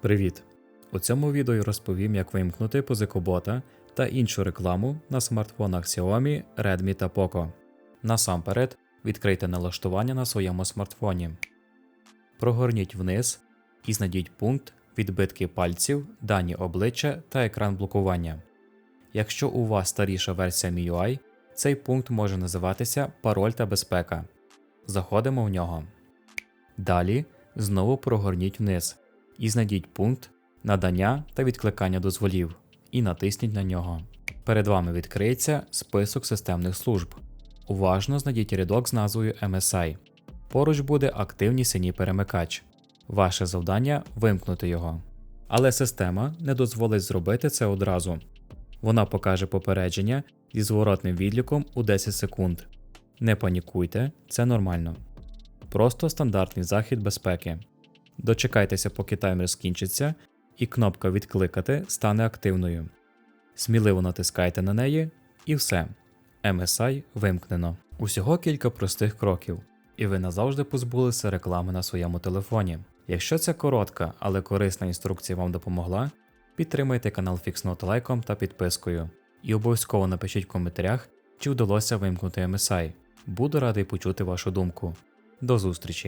Привіт! У цьому відео я розповім, як вимкнути позикобота та іншу рекламу на смартфонах Xiaomi, Redmi та Poco. Насамперед, відкрийте налаштування на своєму смартфоні. Прогорніть вниз і знайдіть пункт відбитки пальців, дані обличчя та екран блокування. Якщо у вас старіша версія MIUI, цей пункт може називатися Пароль та безпека. Заходимо в нього. Далі знову прогорніть вниз і знайдіть пункт Надання та відкликання дозволів і натисніть на нього. Перед вами відкриється список системних служб. Уважно знайдіть рядок з назвою MSI. Поруч буде активний синій перемикач. Ваше завдання вимкнути його. Але система не дозволить зробити це одразу. Вона покаже попередження зі зворотним відліком у 10 секунд. Не панікуйте, це нормально. Просто стандартний захід безпеки. Дочекайтеся, поки таймер скінчиться, і кнопка Відкликати стане активною. Сміливо натискайте на неї, і все. MSI вимкнено. Усього кілька простих кроків, і ви назавжди позбулися реклами на своєму телефоні. Якщо ця коротка, але корисна інструкція вам допомогла, підтримайте канал Fixnote лайком та підпискою. І обов'язково напишіть в коментарях, чи вдалося вимкнути MSI. Буду радий почути вашу думку. До зустрічі!